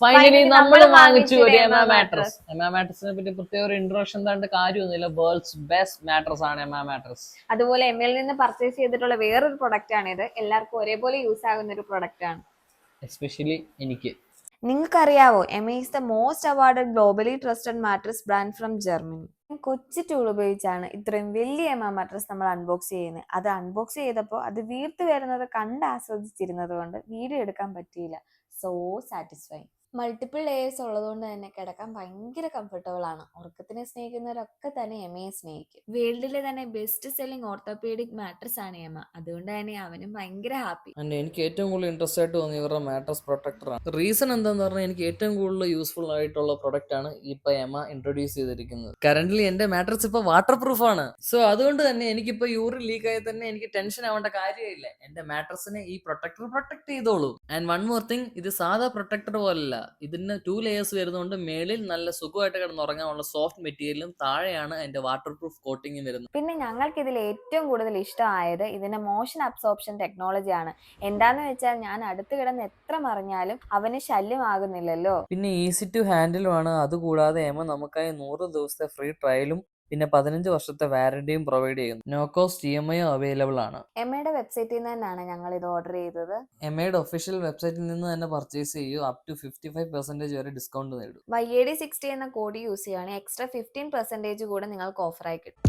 Finally നമ്മൾ വാങ്ങിച്ചു ഒരു എം എമ മാട്രസ് എമ മാട്രസിനെ പറ്റി പ്രത്യേക ഒരു ഇൻട്രോഷൻ താണ്ട് കാര്യമൊന്നുമില്ല. വേൾഡ്സ് ബെസ്റ്റ് മാട്രസ് ആണ് എമ മാട്രസ് അതുപോലെ എം എൽ നിന്ന് പർച്ചേസ് ചെയ്തിട്ടുള്ള വേറൊരു പ്രൊഡക്റ്റ് ആണ് ഇത് എല്ലാവർക്കും ഒരേപോലെ യൂസ് ആകുന്ന ഒരു പ്രൊഡക്റ്റ് ആണ്. എസ്പെഷ്യലി എനിക്ക്. നിങ്ങൾക്കറിയാവോ Emma is the most awarded globally trusted mattress brand from Germany കൊച്ചു ടൂൾ ഉപയോഗിച്ചാണ് ഇത്രയും വലിയ എം മാട്രസ് നമ്മൾ അൺബോക്സ് ചെയ്യുന്നത്. അത് അൺബോക്സ് ചെയ്തപ്പോൾ അത് വീർത്ത് വരുന്നത് കണ്ട് ആസ്വദിച്ചിരുന്നത് കൊണ്ട് വീഡിയോ എടുക്കാൻ പറ്റിയില്ല. സോ സാറ്റിസ്ഫൈ മൾട്ടിപ്പിൾ ലെയേഴ്സ് ഉള്ളതുകൊണ്ട് തന്നെ കിടക്കാൻ ഭയങ്കര കംഫർട്ടബിൾ ആണ്. ഉറക്കത്തിനെ സ്നേഹിക്കുന്നവരൊക്കെ തന്നെ എമയെ സ്നേഹിക്കും. വേൾഡിലെ തന്നെ ബെസ്റ്റ് സെല്ലിംഗ് ഓർത്തോപീഡിക് മാട്രസ് ആണ് എമ അതുകൊണ്ട് തന്നെ അവനും ഭയങ്കര ഹാപ്പി എനിക്ക് ഏറ്റവും കൂടുതൽ ഇൻട്രസ്റ്റ് ആയിട്ട് തോന്നിയ ഇവരുടെ മാട്രസ് പ്രൊട്ടക്ടർ ആണ്. റീസൺ എന്താന്ന് പറഞ്ഞാൽ എനിക്ക് ഏറ്റവും കൂടുതൽ യൂസ്ഫുൾ ആയിട്ടുള്ള പ്രൊഡക്റ്റ് ആണ് ഇപ്പൊ എമ ഇൻട്രൊഡ്യൂസ് ചെയ്തിരിക്കുന്നത്. കറന്റ്ലി എന്റെ മാട്രസ് ഇപ്പൊ വാട്ടർ പ്രൂഫ് ആണ്. സോ അതുകൊണ്ട് തന്നെ എനിക്കിപ്പോ യൂറിൻ ലീക്ക് ആയി തന്നെ എനിക്ക് ടെൻഷൻ ആവേണ്ട കാര്യമില്ല. എന്റെ മാട്രസിനെ ഈ പ്രൊട്ടക്ടർ പ്രൊട്ടക്ട് ചെയ്തോളൂ. ആൻഡ് വൺ മോർ തിങ് ഇത് സാധാ പ്രൊട്ടക്ടർ പോലല്ല. ഇതിന് ടു ലെയേഴ്സ് വരുന്നതുകൊണ്ട് മേളിൽ നല്ല സുഖമായിട്ട് കിടന്നുറങ്ങാനുള്ള സോഫ്റ്റ് മെറ്റീരിയലും താഴെയാണ് അതിന്റെ വാട്ടർ പ്രൂഫ് കോട്ടിങ്ങും വരുന്നത്. പിന്നെ ഞങ്ങൾക്ക് ഇതിൽ ഏറ്റവും കൂടുതൽ ഇഷ്ടമായത് ഇതിന്റെ മോഷൻ അബ്സോർപ്ഷൻ ടെക്നോളജിയാണ് എന്താന്ന് വെച്ചാൽ ഞാൻ അടുത്ത് കിടന്ന് എത്ര മറിഞ്ഞാലും അവന് ശല്യമാകുന്നില്ലല്ലോ. പിന്നെ ഈസി ടു ഹാൻഡിലും ആണ്. അതുകൂടാതെ നമുക്കായി നൂറ് ദിവസത്തെ ഫ്രീ ട്രയലും പിന്നെ പതിനഞ്ച് വർഷത്തെ വാറണ്ടിയും പ്രൊവൈഡ് ചെയ്യുന്നു. No cost E M I available ആണ്. എമ്മയുടെ വെബ്സൈറ്റിൽ നിന്ന് തന്നെയാണ് ഞങ്ങൾ ഇത് ഓർഡർ ചെയ്തത്. എമ്മയുടെ ഒഫീഷ്യൽ വെബ്സൈറ്റിൽ നിന്ന് തന്നെ പർച്ചേസ് ചെയ്യൂ. Up to fifty five percentage വരെ ഡിസ്കൗണ്ട് നേടും. വൈ എ ഡി സിക്സ്റ്റി എന്ന കോഡ് യൂസ് ചെയ്യുകയാണെങ്കിൽ എക്സ്ട്രാ ഫിഫ്റ്റീൻ പെർസെന്റേജ് കൂടെ നിങ്ങൾക്ക് ഓഫറായി കിട്ടും.